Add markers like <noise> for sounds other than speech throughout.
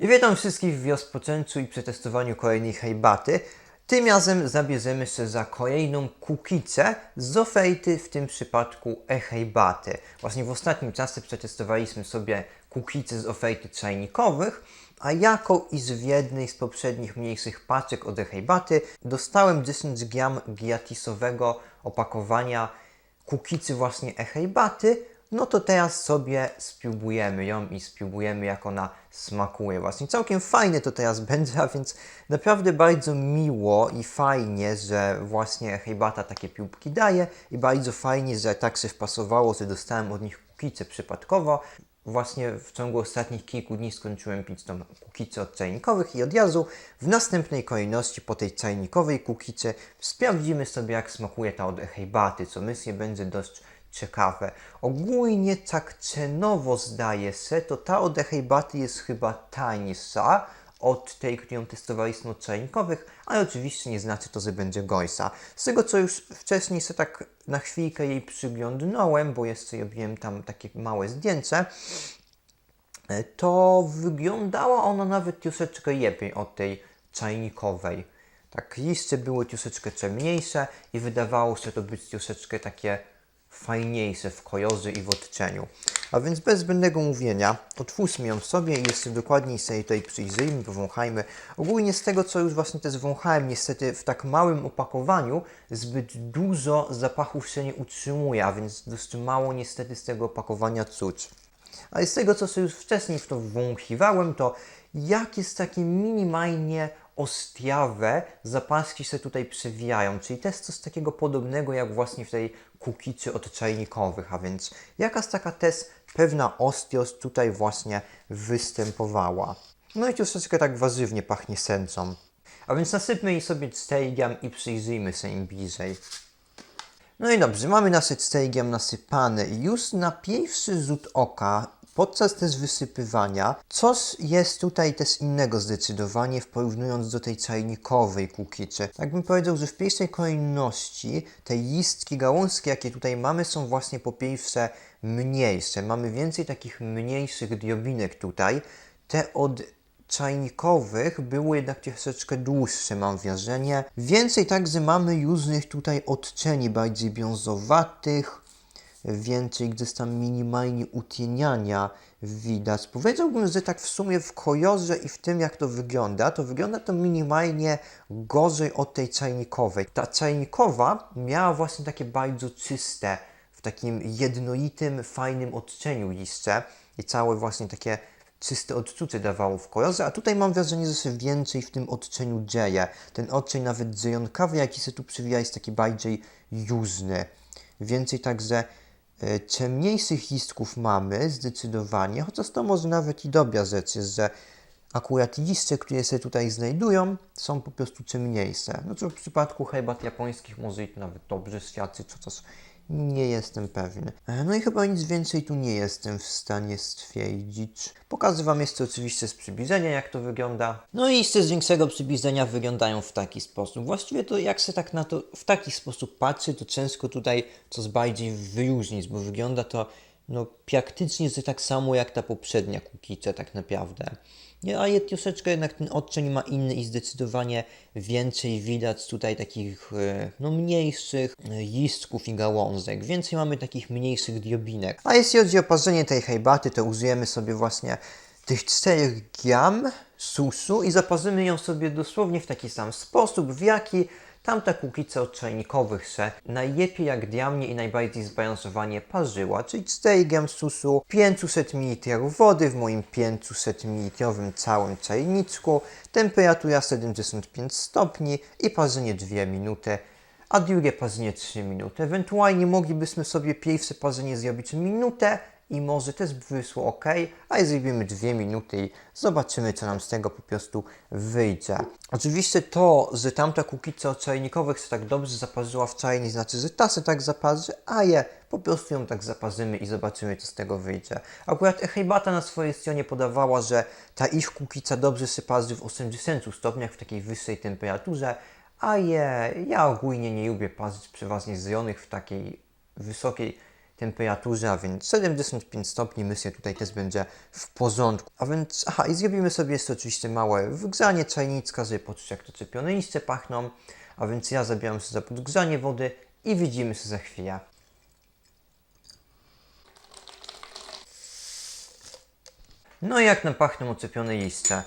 I witam wszystkich w rozpoczęciu i przetestowaniu kolejnej hejbaty. Tym razem zabierzemy się za kolejną kukicę z oferty, w tym przypadku e-hejbaty. Właśnie w ostatnim czasie przetestowaliśmy sobie kukice z oferty czajnikowych, a jako iż w jednej z poprzednich mniejszych paczek od e-hejbaty dostałem 10 gram gratisowego opakowania kukicy właśnie e-hejbaty, no to teraz sobie spróbujemy ją i spróbujemy jak ona smakuje. Właśnie całkiem fajne to teraz <laughs> będzie, a więc naprawdę bardzo miło i fajnie, że właśnie hejbata takie piłki daje i bardzo fajnie, że tak się wpasowało, że dostałem od nich kukicę przypadkowo. Właśnie w ciągu ostatnich kilku dni skończyłem pić tą kukicę od czajnikowych i od razu w następnej kolejności po tej czajnikowej kukicy sprawdzimy sobie jak smakuje ta od hejbaty, co myślę będzie dość ciekawe. Ogólnie tak cenowo zdaje się, to ta od hejbaty jest chyba tańsza od tej, którą testowaliśmy od czajnikowych, ale oczywiście nie znaczy to, że będzie gorsza. Z tego, co już wcześniej sobie tak na chwilkę jej przyglądnąłem, bo jeszcze robiłem tam takie małe zdjęcie, e, to wyglądała ona nawet troszeczkę lepiej od tej czajnikowej. Tak, liście były troszeczkę ciemniejsze i wydawało się to być troszeczkę takie fajniejsze w kolorze i w odcieniu. A więc bez zbędnego mówienia, otwórzmy ją sobie i jeszcze dokładniej sobie tutaj przyjrzyjmy, powąchajmy. Ogólnie z tego, co już właśnie też wąchałem, niestety w tak małym opakowaniu zbyt dużo zapachów się nie utrzymuje, a więc dość mało niestety z tego opakowania czuć. Ale z tego, co sobie już wcześniej w to wąchiwałem, to jakieś takie minimalnie ostriawe zapaski się tutaj przewijają, czyli to jest coś takiego podobnego jak właśnie w tej kukicy od czajnikowych, a więc jakaś taka też pewna ostrość tutaj właśnie występowała. No i troszeczkę tak warzywnie pachnie sęcą. A więc nasypmy jej sobie 4 gram i przyjrzyjmy się im bliżej. No i dobrze, mamy nasze stejgiem nasypane i już na pierwszy rzut oka podczas też wysypywania coś jest tutaj też innego zdecydowanie w porównując do tej czajnikowej kukicy. Tak bym powiedział, że w pierwszej kolejności te listki, gałązki jakie tutaj mamy są właśnie po pierwsze mniejsze. Mamy więcej takich mniejszych drobinek tutaj. Te od czajnikowych były jednak troszeczkę dłuższe, mam wrażenie. Więcej także mamy różnych tutaj odcieni, bardziej brązowatych, więcej gdzieś tam minimalnie utieniania widać. Powiedziałbym, że tak w sumie w kolorze i w tym jak to wygląda, to wygląda to minimalnie gorzej od tej czajnikowej. Ta czajnikowa miała właśnie takie bardzo czyste, w takim jednolitym, fajnym odcieniu liście i całe właśnie takie czyste odczucie dawało w kolorze, a tutaj mam wrażenie, że się więcej w tym odcieniu dzieje. Ten odcień nawet dzejonkawy, jaki się tu przywija, jest taki bardziej jużny. Więcej także ciemniejszych listków mamy zdecydowanie, chociaż to może nawet i dobra rzecz jest, że akurat liście, które się tutaj znajdują, są po prostu ciemniejsze. No co w przypadku herbat japońskich może i nawet dobrze świadczyć, chociaż nie jestem pewny. E, No i chyba nic więcej tu nie jestem w stanie stwierdzić. Pokażę Wam jeszcze oczywiście z przybliżenia, jak to wygląda. No i jeszcze z większego przybliżenia wyglądają w taki sposób. Właściwie to jak się tak na to w taki sposób patrzy, to ciężko tutaj coś bardziej wyróżnić, bo wygląda to no, praktycznie tak samo jak ta poprzednia kukica tak naprawdę. Nie, ale troszeczkę jednak ten odcień ma inny i zdecydowanie więcej widać tutaj takich e, no, mniejszych e, listków i gałązek. Więcej mamy takich mniejszych drobinek. A jeśli chodzi o parzenie tej herbaty, to użyjemy sobie właśnie tych 4 gram susu i zaparzymy ją sobie dosłownie w taki sam sposób, w jaki tamta kukica od czajnikowych się najlepiej jak dla mnie i najbardziej zbalansowanie parzyła, czyli 4 gram susu, 500 ml wody w moim 500 ml całym czajniczku, temperatura 75 stopni i parzenie 2 minuty, a drugie parzenie 3 minuty. Ewentualnie moglibyśmy sobie pierwsze parzenie zrobić minutę i może też wyszło ok, a zrobimy dwie minuty i zobaczymy, co nam z tego po prostu wyjdzie. Oczywiście to, że tamta kukica od czajnikowych się tak dobrze zaparzyła w czajni, znaczy, że ta się tak zaparzy, a je po prostu ją tak zaparzymy i zobaczymy, co z tego wyjdzie. Akurat Echejbata na swojej stronie podawała, że ta ich kukica dobrze się parzy w 80 stopniach w takiej wyższej temperaturze, a je, ja ogólnie nie lubię parzyć przeważnie zjonych w takiej wysokiej temperaturze, a więc 75 stopni, myślę tutaj też będzie w porządku. A więc, aha, i zrobimy sobie jeszcze oczywiście małe wgrzanie czajnicka, żeby poczuć jak to czepione liście pachną. A więc ja zabieram się za podgrzanie wody i widzimy się za chwilę. No i jak nam pachną oczepione liście?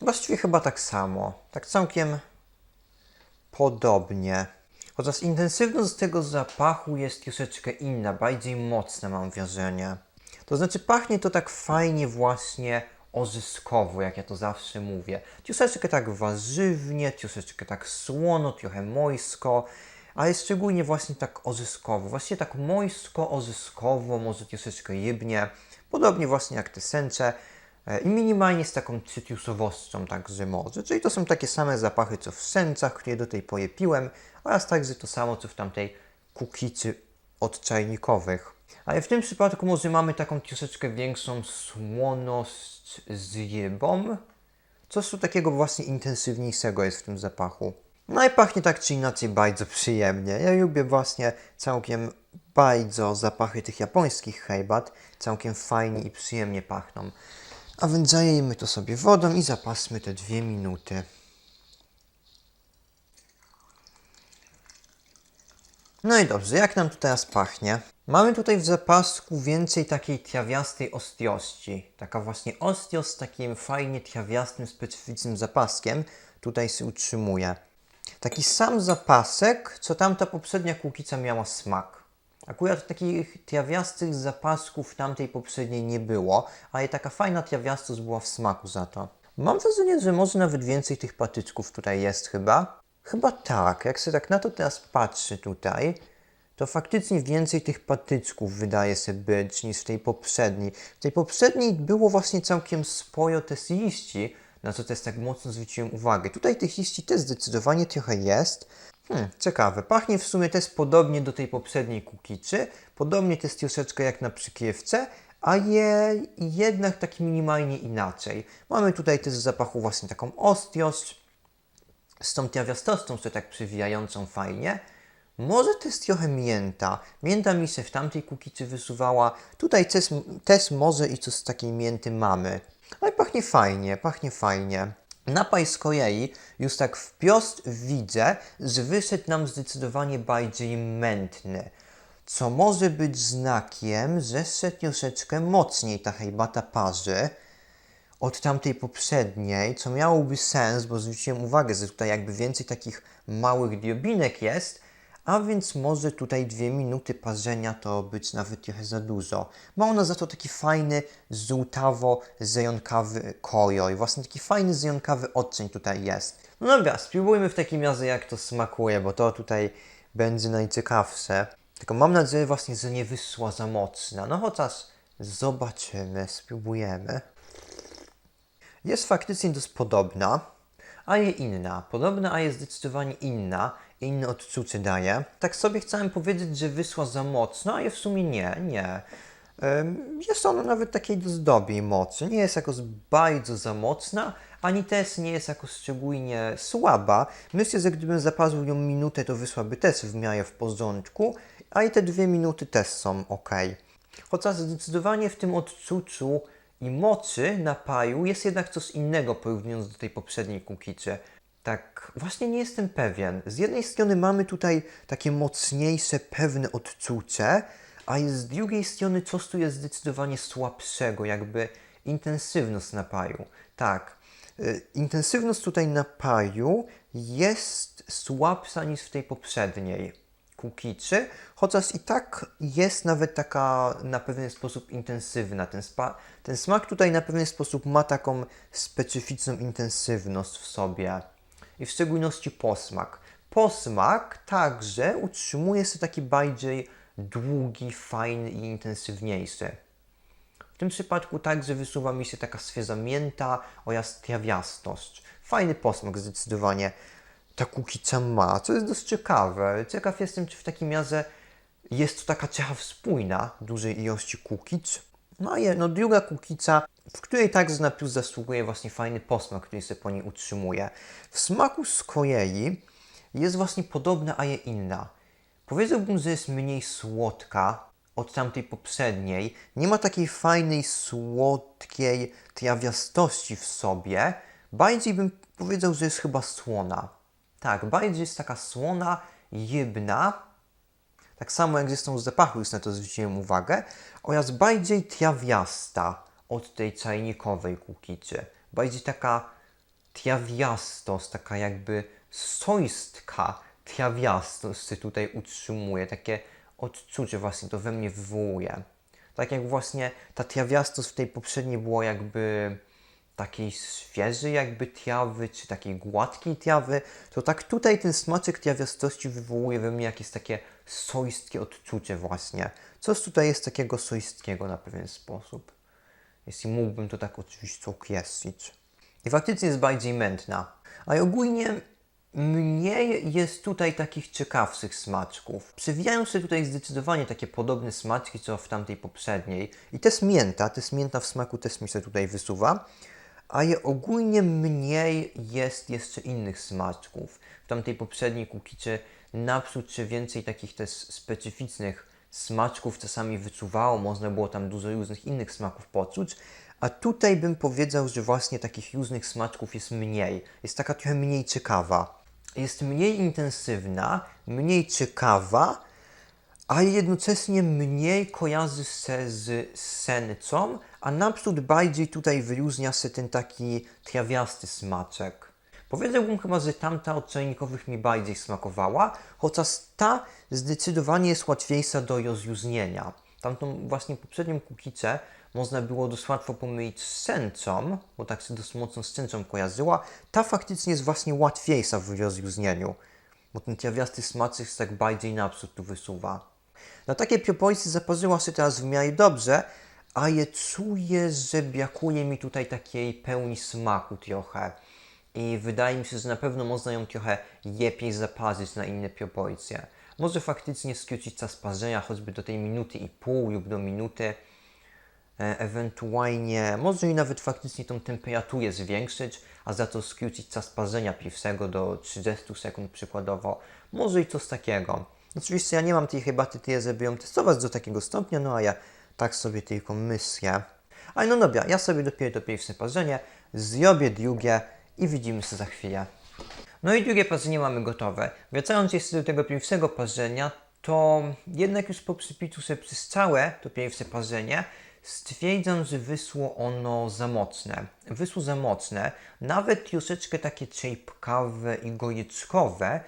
Właściwie chyba tak samo. Tak całkiem podobnie. Chociaż intensywność tego zapachu jest troszeczkę inna, bardziej mocna mam wrażenie. To znaczy pachnie to tak fajnie właśnie orzyskowo, jak ja to zawsze mówię. Troszeczkę tak warzywnie, troszeczkę tak słono, trochę mojsko, ale szczególnie właśnie tak orzyskowo. Właściwie tak mojsko, orzyskowo, może troszeczkę jebnie. Podobnie właśnie jak te sęcze. E, I minimalnie z taką cytrusowością także może. Czyli to są takie same zapachy, co w sęcach, które do tej pory piłem, oraz także to samo, co w tamtej kukicy odczajnikowych. Ale w tym przypadku może mamy taką troszeczkę większą słoność z rybą. Coś tu takiego właśnie intensywniejszego jest w tym zapachu. No i pachnie tak czy inaczej bardzo przyjemnie. Ja lubię właśnie całkiem bardzo zapachy tych japońskich herbat. Całkiem fajnie i przyjemnie pachną. A więc zalejmy to sobie wodą i zapasmy te dwie minuty. No i dobrze, jak nam tu teraz pachnie? Mamy tutaj w zapasku więcej takiej trawiastej ostrości. Taka właśnie ostrość z takim fajnie trawiastym, specyficznym zapaskiem tutaj się utrzymuje. Taki sam zapasek, co tamta poprzednia kółkica miała smak. Akurat takich trawiastych zapasków tamtej poprzedniej nie było, ale taka fajna trawiastość była w smaku za to. Mam wrażenie, że może nawet więcej tych patyczków tutaj jest chyba. Chyba tak, jak sobie tak na to teraz patrzę tutaj, to faktycznie więcej tych patyczków wydaje się być niż w tej poprzedniej. W tej poprzedniej było właśnie całkiem sporo też liści, na co też tak mocno zwróciłem uwagę. Tutaj tych liści też zdecydowanie trochę jest. Hmm, ciekawe. Pachnie w sumie też podobnie do tej poprzedniej kukiczy. Podobnie też troszeczkę jak na przykiewce, a je jednak tak minimalnie inaczej. Mamy tutaj też w zapachu właśnie taką ostrość, z tą trawiastością, co tak przywijającą fajnie. Może też trochę mięta. Mięta mi się w tamtej kukicy wysuwała. Tutaj też, też może i coś z takiej mięty mamy. Ale pachnie fajnie, pachnie fajnie. Napaj z już tak wprost widzę, że wyszedł nam zdecydowanie bardziej mętny. Co może być znakiem, że się troszeczkę mocniej ta herbata parzy od tamtej poprzedniej, co miałoby sens, bo zwróciłem uwagę, że tutaj jakby więcej takich małych drobinek jest, a więc może tutaj dwie minuty parzenia to być nawet trochę za dużo. Ma ona za to taki fajny, żółtawo-zejonkawy kolor. Właśnie taki fajny, zejonkawy odcień tutaj jest. No dobra, spróbujmy w takim razie jak to smakuje, bo to tutaj będzie najciekawsze. Tylko mam nadzieję właśnie, że nie wyszła za mocna. No chociaż zobaczymy, spróbujemy. Jest faktycznie dość podobna, a je inna. Podobna, a jest zdecydowanie inna. Inne odczucie daje. Tak sobie chciałem powiedzieć, że wyszła za mocno, a je w sumie nie, nie. Jest ona nawet takiej dość dobrej mocy. Nie jest jakoś bardzo za mocna, ani też nie jest jakoś szczególnie słaba. Myślę, że gdybym zaparzył ją minutę, to wyszłaby też w miarę w porządku, a i te dwie minuty też są ok. Chociaż zdecydowanie w tym odczuciu i mocy napaju jest jednak coś innego porównując do tej poprzedniej kukiczy. Tak, właśnie nie jestem pewien. Z jednej strony mamy tutaj takie mocniejsze, pewne odczucie, a z drugiej strony coś tu jest zdecydowanie słabszego, jakby intensywność napaju. Tak, y, intensywność tutaj napaju jest słabsza niż w tej poprzedniej kukiczy, chociaż i tak jest nawet taka na pewien sposób intensywna. Ten, spa, ten smak tutaj na pewien sposób ma taką specyficzną intensywność w sobie i w szczególności posmak. Posmak także utrzymuje się taki bardziej długi, fajny i intensywniejszy. W tym przypadku także wysuwa mi się taka świeża mięta oraz trawiastość. Fajny posmak zdecydowanie ta kukica ma, co jest dość ciekawe. Ciekaw jestem, czy w takim razie jest to taka cecha spójna dużej ilości kukic. No i no, druga kukica, w której także na plus zasługuje właśnie fajny posmak, który się po niej utrzymuje. W smaku z Korei jest właśnie podobna, a je inna. Powiedziałbym, że jest mniej słodka od tamtej poprzedniej. Nie ma takiej fajnej, słodkiej trawiastości w sobie. Bardziej bym powiedział, że jest chyba słona. Tak, bardziej jest taka słona, jebna. Tak samo jak zresztą z zapachu już na to zwróciłem uwagę. Oraz bardziej trawiasta od tej czajnikowej kukiczy. Bardziej taka trawiastość, taka jakby sojstka trawiastość się tutaj utrzymuje. Takie odczucie właśnie to we mnie wywołuje. Tak jak właśnie ta trawiastość w tej poprzedniej było jakby takiej świeżej jakby trawy, czy takiej gładkiej trawy, to tak tutaj ten smaczek trawiastości wywołuje we mnie jakieś takie sojskie odczucie właśnie. Coś tutaj jest takiego sojskiego na pewien sposób. Jeśli mógłbym to tak oczywiście określić. I faktycznie jest bardziej mętna. A ogólnie mniej jest tutaj takich ciekawszych smaczków. Przewijają się tutaj zdecydowanie takie podobne smaczki, co w tamtej poprzedniej. I też mięta, też mięta w smaku też mi się tutaj wysuwa. Ale ogólnie mniej jest jeszcze innych smaczków. W tamtej poprzedniej kukicie naprzód czy więcej takich też specyficznych smaczków czasami wyczuwało, można było tam dużo różnych innych smaków poczuć, a tutaj bym powiedział, że właśnie takich różnych smaczków jest mniej. Jest taka trochę mniej ciekawa. Jest mniej intensywna, mniej ciekawa, ale jednocześnie mniej kojarzy się z sennicą, a naprzód bardziej tutaj wyróżnia się ten taki trawiasty smaczek. Powiedziałbym chyba, że tamta od czajnikowych mi bardziej smakowała, chociaż ta zdecydowanie jest łatwiejsza do rozróżnienia. Tamtą właśnie poprzednią kukicę można było dość łatwo pomylić z sęczą, bo tak się dość mocno z sęczą kojarzyła. Ta faktycznie jest właśnie łatwiejsza w rozróżnieniu, bo ten trawiasty smaczek tak bardziej naprzód tu wysuwa. Na takie propojsy zaparzyła się teraz w miarę dobrze, ale czuję, że brakuje mi tutaj takiej pełni smaku trochę. I wydaje mi się, że na pewno można ją trochę lepiej zaparzyć na inne proporcje. Może faktycznie skrócić czas parzenia choćby do tej minuty i pół lub do minuty. E, ewentualnie, może i nawet faktycznie tą temperaturę zwiększyć, a za to skrócić czas parzenia pierwszego do 30 sekund przykładowo. Może i coś takiego. Oczywiście ja nie mam tej herbaty tyle, żeby ją testować do takiego stopnia, no a ja tak sobie tylko myślę. Ale no dobra, ja sobie dopiero to pierwsze parzenie zrobię drugie i widzimy się za chwilę. No i drugie parzenie mamy gotowe. Wracając jeszcze do tego pierwszego parzenia, to jednak już po przypiciu sobie przez całe to pierwsze parzenie stwierdzam, że wyszło ono za mocne. Wyszło za mocne, nawet troszeczkę takie czejpkawe i goryczkowe,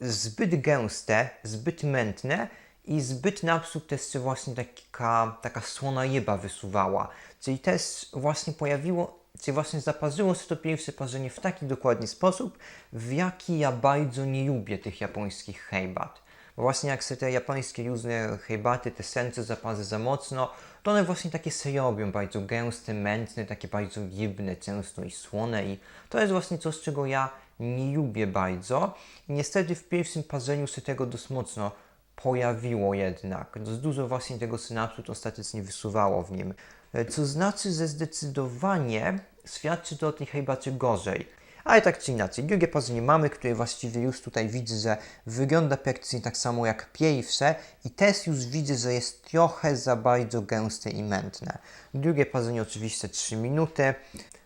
zbyt gęste, zbyt mętne i zbyt naprzód też się właśnie taka, taka słona jeba wysuwała. Czyli też właśnie pojawiło, czyli właśnie zaparzyło się to pierwsze parzenie w taki dokładnie sposób, w jaki ja bardzo nie lubię tych japońskich herbat. Bo właśnie jak sobie te japońskie różne herbaty, te sence zaparzę za mocno, to one właśnie takie się robią, bardzo gęste, mętne, takie bardzo jebne często i słone i to jest właśnie coś, czego ja nie lubię bardzo. I niestety w pierwszym parzeniu się tego dość mocno pojawiło jednak. Dużo właśnie tego synapsu to ostatecznie wysuwało w nim. E, Co znaczy, że zdecydowanie świadczy to o tej herbacie gorzej. Ale tak czy inaczej, drugie parzenie mamy, które właściwie już tutaj widzę, że wygląda praktycznie tak samo jak pierwsze i też już widzę, że jest trochę za bardzo gęste i mętne. Drugie parzenie oczywiście 3 minuty.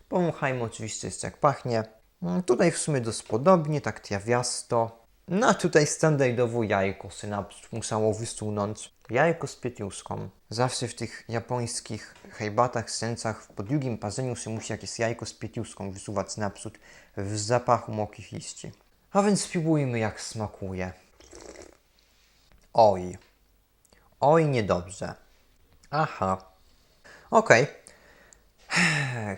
Powąchajmy oczywiście jeszcze jak pachnie. Mm, Tutaj w sumie dość podobnie, tak trawiasto. No a tutaj standardowo jajko synaps musiało wysunąć. Jajko z pietruszką. Zawsze w tych japońskich herbatach, sencach po drugim parzeniu się musi jakieś jajko z pietruszką wysuwać naprzód w zapachu mokrych liści. A więc spróbujmy jak smakuje. Oj. Oj, niedobrze. Aha. Okej.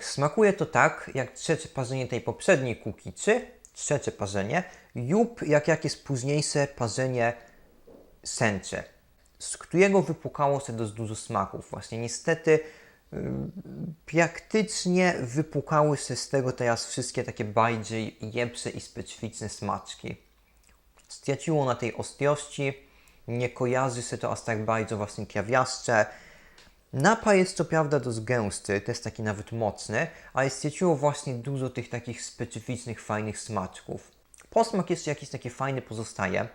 Smakuje to tak, jak trzecie parzenie tej poprzedniej kukicy, trzecie parzenie, lub jak jakieś późniejsze parzenie sęcze, z którego wypukało się dość dużo smaków. Właśnie niestety ym, praktycznie wypukały się z tego teraz wszystkie takie bardziej jebsze i specyficzne smaczki. Straciło na tej ostrości, nie kojarzy się to aż tak bardzo właśnie trawiaszcze, Napar jest co prawda dość gęsty, jest taki nawet mocny, ale straciło właśnie dużo tych takich specyficznych, fajnych smaczków. Posmak jeszcze jakiś taki fajny pozostaje.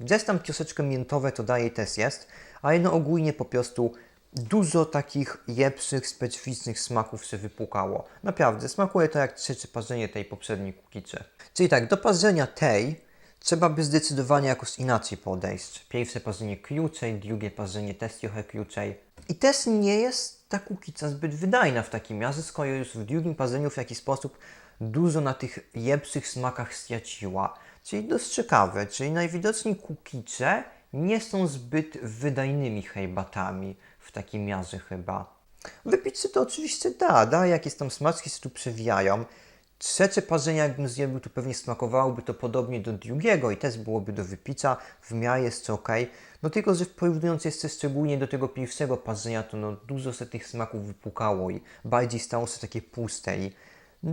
Gdzie jest tam troszeczkę miętowe, to daje też jest, ale no ogólnie po prostu dużo takich jepszych, specyficznych smaków się wypukało. Naprawdę, smakuje to jak trzecie parzenie tej poprzedniej kukiczy. Czyli tak, do parzenia tej trzeba by zdecydowanie jakoś inaczej podejść. Pierwsze parzenie krócej, drugie parzenie też trochę krócej. I też nie jest ta kukica zbyt wydajna w takim razie, skoro już w drugim parzeniu w jakiś sposób dużo na tych jepszych smakach straciła. Czyli dość ciekawe, czyli najwidoczniej kukicze nie są zbyt wydajnymi herbatami w takim razie chyba. Wypić się to oczywiście da, da, jakieś tam smaczki się tu przewijają. Trzecie parzenie, jakbym zjadł, to pewnie smakowałoby to podobnie do drugiego i też byłoby do wypicia, w miarę jest ok. No tylko, że porównując jeszcze szczególnie do tego pierwszego parzenia, to no dużo się tych smaków wypukało i bardziej stało się takie puste i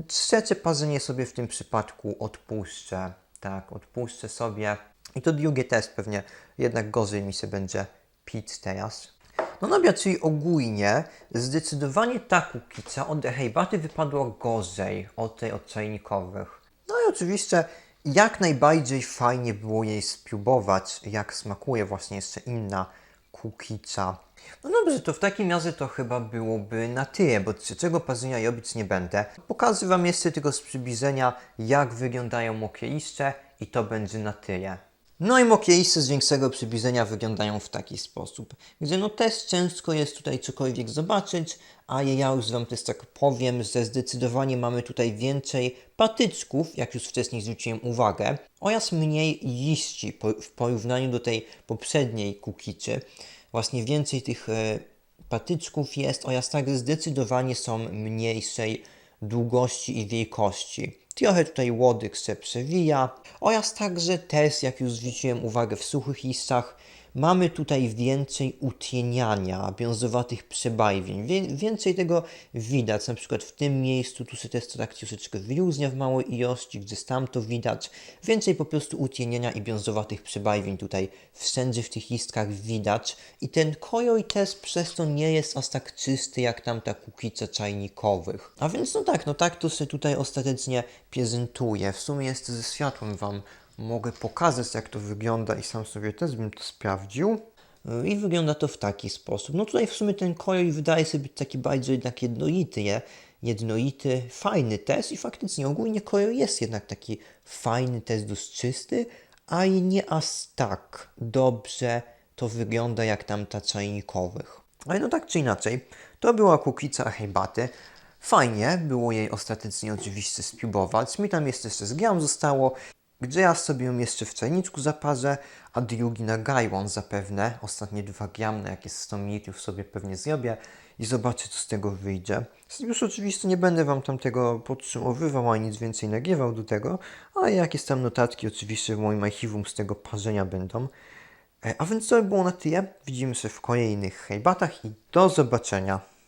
trzecie parzenie sobie w tym przypadku odpuszczę. Tak, odpuszczę sobie. I to drugie też pewnie jednak gorzej mi się będzie pić teraz. No dobra, czyli ogólnie zdecydowanie ta kukica od herbaty wypadła gorzej od tej od czajnikowych. No i oczywiście jak najbardziej fajnie było jej spróbować, jak smakuje właśnie jeszcze inna kukica. No dobrze, to w takim razie to chyba byłoby na tyle, bo trzeciego parzenia robić nie będę. Pokażę Wam jeszcze tylko z przybliżenia, jak wyglądają mokieliszcze i to będzie na tyle. No i mokieliszcze z większego przybliżenia wyglądają w taki sposób, gdzie no też ciężko jest tutaj cokolwiek zobaczyć, a ja już Wam też tak powiem, że zdecydowanie mamy tutaj więcej patyczków, jak już wcześniej zwróciłem uwagę, oraz mniej liści po- w porównaniu do tej poprzedniej kukiczy. Właśnie więcej tych e, patyczków jest oraz także zdecydowanie są mniejszej długości i wielkości. Trochę tutaj łodyg się przewija. Oraz także też, jak już zwróciłem uwagę w suchych listach, mamy tutaj więcej utieniania, brązowatych przebarwień. Wie, więcej tego widać, na przykład w tym miejscu, tu się też tak troszeczkę wyróżnia w małej ilości, gdzie tam to widać. Więcej po prostu utienienia i brązowatych przebarwień tutaj wszędzie w tych listkach widać. I ten kolor też przez to nie jest aż tak czysty, jak tamta kukica czajnikowych. A więc no tak, no tak to się tutaj ostatecznie prezentuje. W sumie jest ze światłem Wam mogę pokazać, jak to wygląda i sam sobie też bym to sprawdził. I wygląda to w taki sposób. No tutaj w sumie ten kolor wydaje się być taki bardzo jednak jednolity, nie? Jednolity, fajny test i faktycznie ogólnie kolor jest jednak taki fajny test, dość czysty, a i nie aż tak dobrze to wygląda jak tamta czajnikowych. Ale no tak czy inaczej, to była kukica herbaty. Fajnie było jej ostatecznie oczywiście spróbować. Mi tam jeszcze z gram zostało, gdzie ja sobie ją jeszcze w czajniczku zaparzę, a drugi na gajłon zapewne. Ostatnie dwa gram na jakieś 100 ml sobie pewnie zrobię i zobaczę, co z tego wyjdzie. Już oczywiście nie będę Wam tam tego podtrzymywał, ani nic więcej nagrywał do tego, ale jakieś tam notatki oczywiście w moim archiwum z tego parzenia będą. E, A więc to by było na tyle. Widzimy się w kolejnych herbatach i do zobaczenia.